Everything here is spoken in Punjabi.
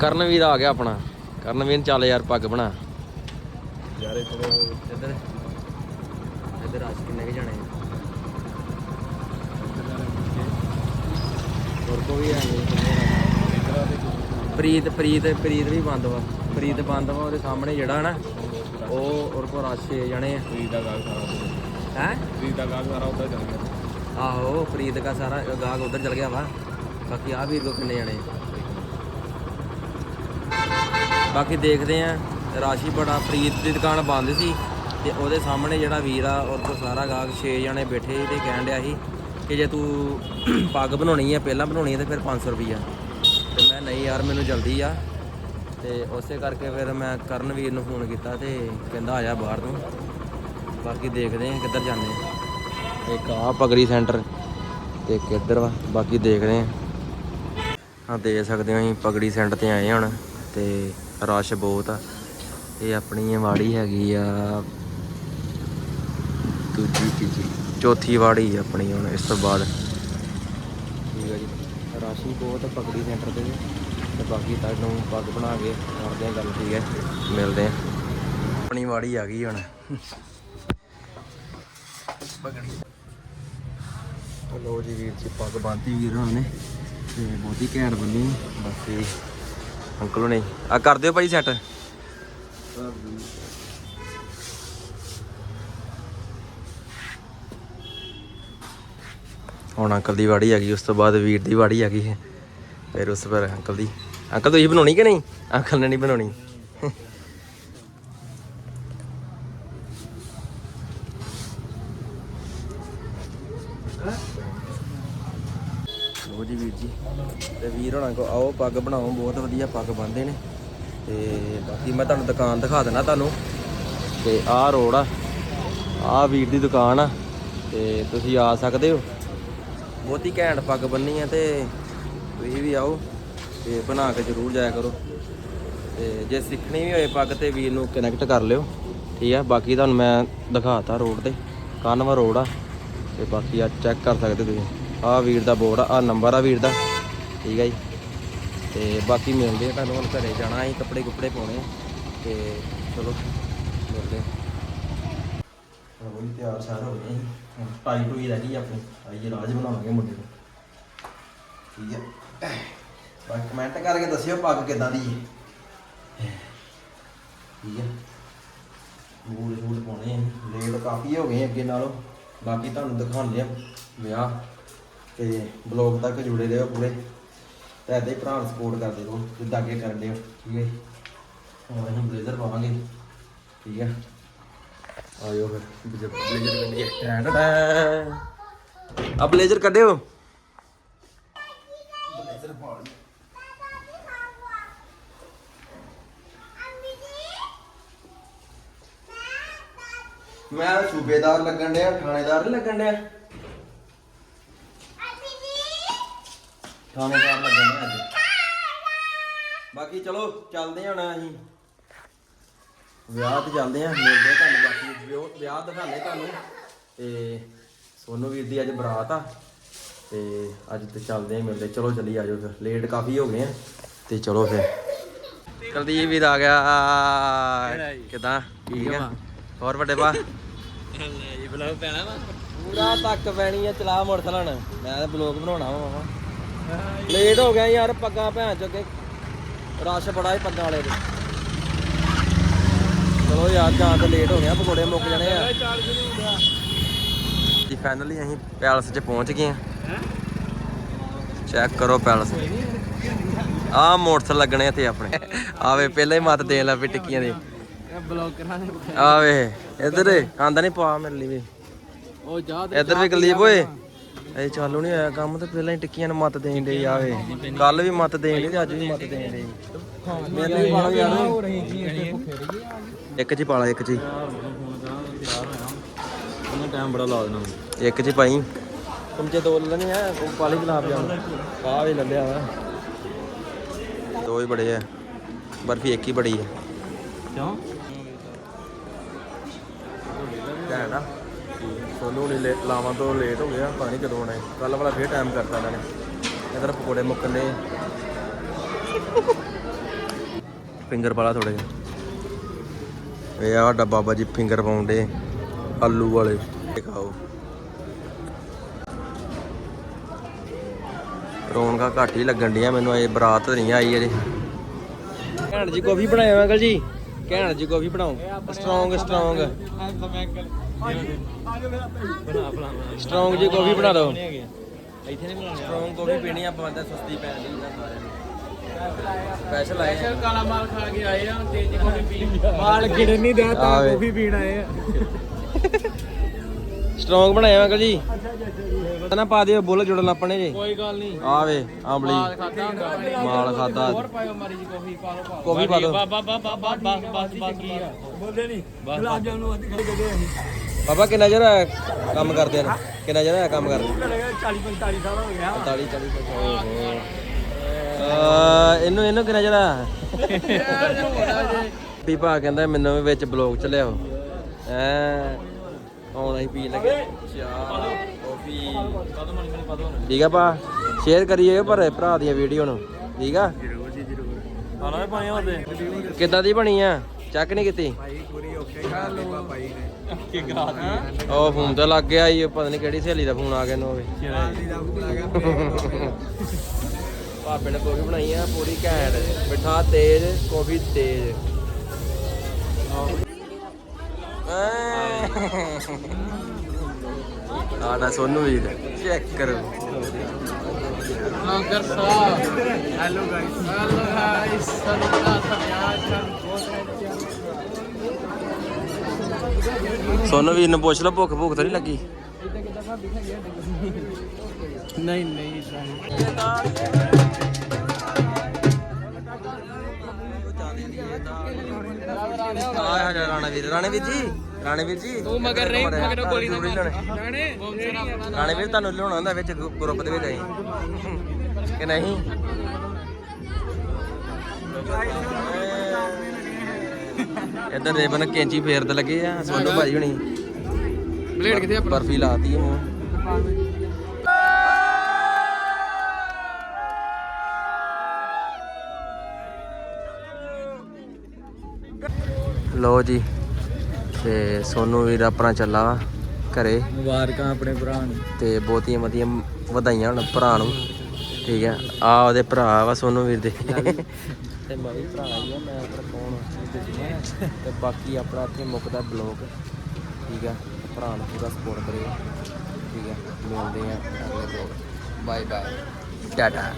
ਕਰਨਵੀਰ ਆ ਗਿਆ ਆਪਣਾ। ਕਰਨਵੀਰ ਚੱਲ ਯਾਰ ਪੱਗ ਬਣਾ। ਯਾਰ ਇੱਧਰ ਇੱਧਰ। ਕਿੰਨੇ ਕੇ ਜਾਣੇ ਹੋਰ ਕੋਈ ਹੈ ਨਹੀਂ ਪ੍ਰੀਤ ਪ੍ਰੀਤ ਪ੍ਰੀਤ ਵੀ ਬੰਦ ਵਾ। ਪ੍ਰੀਤ ਬੰਦ ਵਾ ਉਹਦੇ ਸਾਹਮਣੇ ਜਿਹੜਾ ਨਾ ਉਹ ਔਰ ਕੋ ਰਾਸ਼ੇ ਜਾਣੇ ਆ। ਫਰੀਦ ਦਾ ਗਾਗ ਸਾਰਾ ਹੈ? ਫਰੀਦ ਦਾ ਗਾਗ ਸਾਰਾ ਉੱਧਰ ਚੱਲ ਗਿਆ। ਆਹੋ ਪ੍ਰੀਤ ਦਾ ਸਾਰਾ ਗਾਹਕ ਉਧਰ ਚਲ ਗਿਆ ਵਾ। ਬਾਕੀ ਆ ਵੀਰ ਕੋ ਕਿੰਨੇ ਜਾਣੇ ਬਾਕੀ ਦੇਖਦੇ ਆ। ਰਾਸ਼ੀ ਬੜਾ ਪ੍ਰੀਤ ਦੀ ਦੁਕਾਨ ਬੰਦ ਸੀ ਤੇ ਉਹਦੇ ਸਾਹਮਣੇ ਜਿਹੜਾ ਵੀਰ ਆ, ਉਹ ਤੋਂ ਸਾਰਾ ਗਾਹਕ 6 ਜਣੇ ਬੈਠੇ ਸੀ ਤੇ ਕਹਿਣ ਡਿਆ ਸੀ ਕਿ ਜੇ ਤੂੰ ਪੱਗ ਬਣਾਉਣੀ ਆ, ਪਹਿਲਾਂ ਬਣਾਉਣੀ ਆ ਤੇ ਫਿਰ 500 ਰੁਪਈਆ। ਤੇ ਮੈਂ ਨਹੀਂ ਯਾਰ, ਮੈਨੂੰ ਜਲਦੀ ਆ। ਤੇ ਉਸੇ ਕਰਕੇ ਫਿਰ ਮੈਂ ਕਰਨਵੀਰ ਨੂੰ ਫੋਨ ਕੀਤਾ ਤੇ ਕਹਿੰਦਾ ਆ ਜਾ ਬਾਹਰ ਨੂੰ ਬਾਕੀ ਦੇਖਦੇ ਆ ਕਿੱਧਰ ਜਾਂਦੇ ਆ। ਇੱਕ ਆ ਪਗੜੀ ਸੈਂਟਰ ਤੇ ਕਿੱਧਰ ਵਾ, ਬਾਕੀ ਦੇਖਦੇ ਆ। ਹਾਂ ਦੇ ਸਕਦੇ ਹੋ ਅਸੀਂ ਪਗੜੀ ਸੈਂਟਰ ਤੇ ਆਏ ਹੁਣ ਤੇ ਰਸ਼ ਬਹੁਤ ਆ। ਇਹ ਆਪਣੀ ਵਾੜੀ ਹੈਗੀ ਆ। ਦੂਜੀ ਤੀਜੀ, ਚੌਥੀ ਵਾੜੀ ਆਪਣੀ ਹੁਣ ਇਸ ਤੋਂ ਬਾਅਦ। ਠੀਕ ਆ ਜੀ। ਰਸ਼ ਹੀ ਬਹੁਤ ਆ ਪਗੜੀ ਸੈਂਟਰ ਤੇ ਤੇ ਬਾਕੀ ਤੁਹਾਨੂੰ ਪੱਗ ਬਣਾ ਕੇ ਕਰਦੇ ਆ ਗੱਲ, ਠੀਕ ਹੈ ਮਿਲਦੇ ਆ। ਆਪਣੀ ਵਾੜੀ ਆ ਗਈ ਹੁਣ। ਪਗੜੀ। ਲੋ ਜੀ ਵੀਰ ਜੀ, ਪੱਗ ਬੰਨਤੀ ਵੀਰ ਹੋਣਾ ਨੇ। ਤੇ ਬਹੁਤੀ ਘੈਂਟ ਬੰਨੀ। ਬਾਕੀ ਅੰਕਲ ਹੁਣੇ। ਆ ਕਰ ਦਿਓ ਭਾਈ ਸੈੱਟ ਹੁਣ ਅੰਕਲ ਦੀ ਵਾੜੀ ਆ ਗਈ, ਉਸ ਤੋਂ ਬਾਅਦ ਵੀਰ ਦੀ ਵਾੜੀ ਆ ਗਈ ਫਿਰ ਉਸ ਪਰ ਅੰਕਲ ਦੀ। ਅੰਕਲ, ਤੁਸੀਂ ਬਣਾਉਣੀ ਕਿ ਨਹੀਂ? ਅੰਕਲ ਨੇ ਨਹੀਂ ਬਣਾਉਣੀ ਲੋ ਜੀ ਵੀਰ ਜੀ ਤੇ ਵੀਰ ਹੋਣਾ ਕੋ ਆਓ, ਪੱਗ ਬਣਾਓ, ਬਹੁਤ ਵਧੀਆ ਪੱਗ ਬੰਨਦੇ ਨੇ। ਤੇ ਬਾਕੀ ਮੈਂ ਤੁਹਾਨੂੰ ਦੁਕਾਨ ਦਿਖਾ ਦੇਣਾ ਤੁਹਾਨੂੰ। ਤੇ ਆਹ ਰੋਡ ਆ, ਆਹ ਵੀਰ ਦੀ ਦੁਕਾਨ ਆ, ਤੇ ਤੁਸੀਂ ਆ ਸਕਦੇ ਹੋ। ਬਹੁਤੀ ਘੈਂਟ ਪੱਗ ਬੰਨੀ ਆ ਤੇ ਤੁਸੀਂ ਵੀ ਆਓ ਤੇ ਬਣਾ ਕੇ ਜ਼ਰੂਰ ਜਾਇਆ ਕਰੋ। ਤੇ ਜੇ ਸਿੱਖਣੀ ਵੀ ਹੋਏ ਪੱਗ ਤੇ ਵੀਰ ਨੂੰ ਕਨੈਕਟ ਕਰ ਲਿਓ। ਠੀਕ ਆ, ਬਾਕੀ ਤੁਹਾਨੂੰ ਮੈਂ ਦਿਖਾਤਾ ਰੋਡ ਤੇ, ਕਾਨਵਾ ਰੋਡ ਆ। ਤੇ ਬਾਕੀ ਆ ਚੈੱਕ ਕਰ ਸਕਦੇ ਤੁਸੀਂ। ਆਹ ਵੀਰ ਦਾ ਬੋਰਡ ਆ, ਆਹ ਨੰਬਰ ਆ ਵੀਰ ਦਾ। ਠੀਕ ਹੈ ਜੀ। ਤੇ ਬਾਕੀ ਮਿਲਦੇ ਆ ਤੁਹਾਨੂੰ, ਹੁਣ ਘਰੇ ਜਾਣਾ, ਅਸੀਂ ਕੱਪੜੇ ਕੁੱਪੜੇ ਪਾਉਣੇ ਆ। ਤੇ ਚਲੋ, ਮਿਲਦੇ ਆ। ਤਿਆਰ ਸ਼ਾਰ ਹੋ ਗਏ ਅਸੀਂ। ਹੁਣ ਟਾਈ ਟੂਈ ਰਹਿ ਗਈ ਆਪਣੀ ਆਈਏ ਰਾਜ ਬਣਾਵਾਂਗੇ ਮੁੰਡੇ ਨੂੰ। ਠੀਕ ਹੈ ਬਾਕੀ ਕਮੈਂਟ ਕਰਕੇ ਦੱਸਿਓ ਪੱਗ ਕਿਦਾਂ ਦੀ ਹੈ ਠੀਕ ਹੈ ਬੂਟ ਸ਼ੂਟ ਪਾਉਣੇ ਲੇਟ ਕਾਫੀ ਹੋ ਗਏ ਅੱਗੇ ਨਾਲੋਂ। ਬਾਕੀ ਤੁਹਾਨੂੰ ਦਿਖਾਉਂਦੇ ਆ ਵਿਆਹ। ਤੇ ਬਲੌਗ ਤੱਕ ਜੁੜੇ ਰਹੋ ਪੂਰੇ। ਤੇ ਐਦਾਂ ਹੀ ਭਰਾ ਨੂੰ ਸਪੋਰਟ ਕਰਦੇ ਰਹੋ ਜਿੱਦਾਂ ਅੱਗੇ ਕਰਦੇ ਹੋ ਠੀਕ ਹੈ ਜੀ? ਹੁਣ ਅਸੀਂ ਬਲੇਜ਼ਰ ਪਾਵਾਂਗੇ ਠੀਕ ਹੈ? ਆਇਓ ਫਿਰ ਬਲੇਜ਼ਰ ਬਲੇਜ਼ਰ ਕੱਢੀਏ ਟੈਂ ਟੈਂ ਆ ਬਲੇਜ਼ਰ ਕੱਢਿਓ। ਬਲੇਜ਼ਰ ਪਾ ਲਈ ਮੈਂ ਸੂਬੇਦਾਰ ਲੱਗਣ ਡਿਆ ਥਾਣੇਦਾਰ ਨਹੀਂ ਲੱਗਣ ਡਿਆ। ਥਾਣੇਦਾਰ ਲੱਗਣ ਡਿਆ ਅੱਜ ਬਾਕੀ ਚਲੋ, ਚੱਲਦੇ ਹਾਂ ਹੁਣ ਅਸੀਂ। ਵਿਆਹ ਤੇ ਚੱਲਦੇ ਆ, ਮਿਲਦੇ ਆ ਤੁਹਾਨੂੰ, ਬਾਕੀ ਵਿਆਹ- ਵਿਆਹ ਦਿਖਾਣੇ ਤੁਹਾਨੂੰ। ਤੇ ਸੋਨੂ ਵੀਰ ਦੀ ਅੱਜ ਬਰਾਤ ਆ, ਤੇ ਅੱਜ ਤੇ ਚੱਲਦੇ ਆ ਮਿਲਦੇ। ਚਲੋ ਚੱਲੀ ਆਜੋ ਫਿਰ। ਲੇਟ ਕਾਫੀ ਹੋ ਗਏ ਆ, ਤੇ ਚਲੋ ਫਿਰ। ਕੁਲਦੀਪ ਵੀਰ ਆ ਗਿਆ। ਕਿਦਾਂ? ਠੀਕ ਆ? ਹੋਰ ਵੱਡੇ ਪਾ ਜੀ ਬਲੌਗ ਪੈਣਾ ਵਾ ਪੂਰਾ ਤੱਕ ਪੈਣੀ ਆ, ਚਲਾ ਮੋਟਰਸਾਈਕਲ ਮੈਂ ਤਾਂ ਬਲੌਗ ਬਣਾਉਣਾ ਵਾ, ਮਾਮਾ। ਲੇਟ ਹੋ ਗਿਆ ਯਾਰ, ਪੱਗਾਂ ਭੈਣ ਚੋਕੇ ਰਸ਼ ਬੜਾ ਹੀ ਪੱਗਾਂ ਵਾਲੇ ਦੇ ਚਲੋ ਯਾਰ ਜਾਣ ਤੇ ਲੇਟ ਹੋ ਗਿਆ ਪਕੌੜੇ ਮੁੱਕ ਜਾਣੇ ਆ। ਜੀ ਫਾਈਨਲੀ ਅਸੀਂ ਪੈਲਸ 'ਚ ਪਹੁੰਚ ਗਏ ਆ ਚੈੱਕ ਕਰੋ ਪੈਲਸ। ਆ ਮੋਟਰਸਾਈਕਲ ਲੱਗਣੇ ਇੱਥੇ ਆਪਣੇ। ਆਵੇ ਪਹਿਲਾਂ ਹੀ ਮੱਤ ਦੇਣ ਲੱਗ ਪਈ ਟਿੱਕੀਆਂ ਦੇ। ਬਲੌਗਰਾਂ ਨੇ ਆਵੇ ਇੱਧਰ ਆਂਦਾ ਨਹੀਂ ਪਾ ਮੇਰੇ ਲਈ ਵੀ। ਉਹ ਜਾ ਇੱਧਰ ਵੀ ਕੁਲਦੀਪ ਓਏ। ਇਹ ਚਾਲੂ ਨਹੀਂ ਹੋਇਆ ਕੰਮ ਤੇ ਪਹਿਲਾਂ ਹੀ ਟਿੱਕੀਆਂ ਨੂੰ ਮੱਤ ਦੇਣ ਡਈ ਆਵੇ ਕੱਲ ਵੀ ਮੱਤ ਦੇਣ ਤੇ ਅੱਜ ਵੀ ਮੱਤ ਦੇਣ ਡਈ ਮੈਨੂੰ ਵੀ ਪਾਲੋ ਯਾਰ। ਇੱਕ ਹੀ ਪਾਲਾ ਇੱਕ ਹੀ ਉਹਨੇ ਟਾਈਮ ਬੜਾ ਲਾ ਦੇਣਾ। ਇੱਕ ਹੀ ਪਾਈ ਤੁਮਚੇ ਦੋ ਲੈਣੇ ਆ ਪਾਲੀ ਗੁਲਾਬ ਜਾਮ ਆ ਵੀ ਲੱਲਿਆ ਵਾ। ਦੋ ਹੀ ਬੜੇ ਆ ਬਰਫੀ ਇੱਕ ਹੀ ਬੜੀ ਹੈ ਕਿਉਂ? ਆ। ਸੋਨੂੰ ਨੇ ਲਾਵਾਂ ਤੋਂ ਲੇਟ ਹੋ ਗਿਆ ਪਤਾ ਕਦੋਂ ਆਉਣਾ ਕੱਲ ਵਾਲਾ ਫੇਰ ਟਾਈਮ ਕਰਤਾ ਇਹਨਾਂ ਨੇ। ਇਧਰ ਪਕੌੜੇ ਮੁੱਕਣੇ ਫਿੰਗਰ ਪਾਲਾ ਥੋੜੇ ਜਿਹਾ। ਇਹ ਆ ਸਾਡਾ ਬਾਬਾ ਜੀ ਫਿੰਗਰ ਪਾਉਂਦੇ ਆਲੂ ਵਾਲੇ। ਖਾਓ। ਰੌਣਕਾਂ ਘੱਟ ਹੀ ਲੱਗਣ ਡੀਆਂ ਮੈਨੂੰ, ਇਹ ਬਰਾਤ ਨਹੀਂ ਆਈ ਅਜੇ। ਘੈਂਟ ਜੀ ਕਾਫੀ ਬਣਾਇਓ ਅੰਕਲ ਜੀ। ਘੈਂਟ ਜੀ ਕਾਫੀ ਬਣਾਓ। ਸਟਰੋਂਗ ਸਟਰੋਂਗ ਸਟਰੋਂਗ ਜੀ ਕਾਫੀ ਬਣਾ ਦਿਓ। ਇੱਥੇ ਨਹੀਂ ਬਣਾਉਣੇ। ਸਟਰੋਂਗ ਕਾਫੀ ਪੀਣੀ ਆਪਾਂ ਬੰਦਾ ਸੁਸਤੀ ਪੈਣ ਦੀ ਨਾ ਸਾਰਿਆਂ ਨੂੰ। ਸਪੈਸ਼ਲ ਆਏ ਆ। ਕਾਲਾ ਮਾਲ ਖਾ ਕੇ ਆਏ ਆ ਤੇਜ਼ ਕੋਈ ਪੀ ਮਾਲ ਗਿਣ ਨਹੀਂ ਦਿਆ ਤਾਂ। ਕਾਫੀ ਪੀਣ ਆਏ ਆ। ਸਟਰੋਂਗ ਬਣਾਇਆ ਅੰਕਲ ਜੀ। ਨਾ ਪਾ ਦਿਓ ਬੁੱਲ ਜੁੜਨ ਆਪਣੇ ਜੀ। ਕੋਈ ਗੱਲ ਨਹੀਂ। ਆਵੇ ਆਂਬਲੀ। ਮਾਲ ਖਾਦਾ ਹੁੰਦਾ ਮਾਲ ਖਾਦਾ ਹੋਰ ਪਾਇਓ ਮਾਰੀ ਜੀ ਕਾਫੀ ਪਾ ਲਓ ਪਾ ਕਾਫੀ ਪਾ ਦਿਓ। ਬਾ ਬਾ ਬਾ ਬਾ ਬਾ ਬਸ ਬਸ ਕੀ ਆ ਬੋਲਦੇ ਨਹੀਂ। ਗੁਲਾਬ ਜਾਮਨ ਨੂੰ ਅੱਧੀ ਖੜੀ ਦੇ ਬਾਬਾ ਕਿੰਨਾ ਚਿਰ ਹੋਇਆ ਕੰਮ ਕਰਦੇ ਨੇ ਕਿੰਨਾ ਚਿਰ ਹੋਇਆ ਕੰਮ ਕਰਦੇ? 40 45 ਸਾਲ ਹੋ ਗਿਆ। 45 40 ਆ ਇਹਨੂੰ ਇਹਨੂੰ ਕਿੰਨਾ ਵੀ ਭਾ ਕਹਿੰਦਾ ਮੈਨੂੰ ਵੀ ਵਿੱਚ ਬਲੌਗ ਚ ਲਿਆਓ। ਐ ਹੁਣ ਅਸੀਂ ਪੀਣ ਲੱਗੇ ਚਾਹ ਕਾਫੀ ਠੀਕ ਆ ਭਾ ਸ਼ੇਅਰ ਕਰੀਏ ਪਰ ਭਰਾ ਦੀਆਂ ਵੀਡੀਓ ਨੂੰ। ਠੀਕ ਆ? ਜ਼ਰੂਰ ਜੀ ਜ਼ਰੂਰ। ਹਾਲਾਂ ਵੀ ਪਾਏ ਹੁੰਦੇ ਕਿੱਦਾਂ ਦੀ ਬਣੀ ਆ? ਚੈੱਕ ਨਹੀਂ ਕੀਤੀ? ਭਾਈ ਪੂਰੀ ਓਕੇ ਕਰ ਲਓ ਭਾਈ ਨੇ। ਕੀ ਕਰਾ ਦੀ ਉਹ ਫੋਨ ਤੇ ਲੱਗ ਗਿਆ ਈ ਪਤਾ ਨਹੀਂ ਕਿਹੜੀ ਸਹੇਲੀ ਦਾ ਫੋਨ ਆ ਗਿਆ ਨੂੰ ਹੋਵੇ। ਭਾਪੇ ਨੇ ਕੌਫੀ ਬਣਾਈ ਆ ਪੂਰੀ ਘੈਂਟ। ਮਿੱਠਾ ਤੇਜ਼ ਕੌਫੀ ਤੇਜ਼। ਆਡਾ ਸੋਨੂ ਵੀਰ ਚੈੱਕ ਕਰੋ। Langar Sahib hello guys hello guys ਸਨਿਤਾ ਸਨਿਆਚਨ ਸੋਨੂ ਵੀਰ ਨੂੰ ਪੁੱਛ ਲਓ ਭੁੱਖ ਭੁੱਖ ਤਾਂ ਨਹੀਂ ਲੱਗੀ। ਨਹੀਂ ਨਹੀਂ ਇਦਾਂ ਆ ਜਾ ਰਾਣਾ ਵੀਰ। ਰਾਣੇ ਵੀਰ ਜੀ? ਰਾਣੇ ਵੀਰ ਜੀ? ਤੂੰ ਮਗਰ ਨਹੀਂ ਮਗਰ ਗੋਲੀ ਨਾ ਮਾਰ। ਰਾਣੇ ਰਾਣੇ ਵੀਰ ਤੁਹਾਨੂੰ ਲਿਆਉਣਾ ਹੁੰਦਾ ਵਿੱਚ ਗਰੁੱਪ ਦੇ ਵਿੱਚ ਆਈ। ਕਿ ਨਹੀਂ? ਇੱਧਰ ਦੇ ਬਨ ਕੈਂਚੀ ਫੇਰਦੇ ਲੱਗੇ ਆ ਸੋਨੂ ਭਾਈ ਹੁਣੀ। ਬਲੇਡ ਕਿੱਥੇ ਆਪਣਾ? ਬਰਫੀ ਲਾਤੀ ਹੈ ਮੂੰਹ ਲੋ ਜੀ। ਤੇ ਸੋਨੂ ਵੀਰ ਆਪਣਾ ਚੱਲਾ ਵਾ ਘਰੇ। ਮੁਬਾਰਕਾਂ ਆਪਣੇ ਭਰਾ ਨੂੰ। ਤੇ ਬਹੁਤੀਆਂ ਵਧੀਆਂ ਵਧਾਈਆਂ ਹੁਣ ਭਰਾ ਨੂੰ। ਠੀਕ ਹੈ ਆ ਉਹਦੇ ਭਰਾ ਵਾ ਸੋਨੂ ਵੀਰ ਦੇ। ਤੇ ਮੈਂ ਵੀ ਭਰਾ ਹੀ ਆ ਮੈਂ ਆਪਣਾ ਫੋਨ ਤੇ ਬਾਕੀ ਆਪਣਾ ਇੱਥੇ ਮੁੱਕਦਾ ਬਲੌਗ ਠੀਕ ਹੈ ਭਰਾ ਨੂੰ ਪੂਰਾ ਸਪੋਰਟ ਕਰਿਓ। ਠੀਕ ਹੈ ਮਿਲਦੇ ਆ ਅਗਲੇ ਬਲੌਗ ਬਾਏ ਬਾਏ ਟਾਟਾ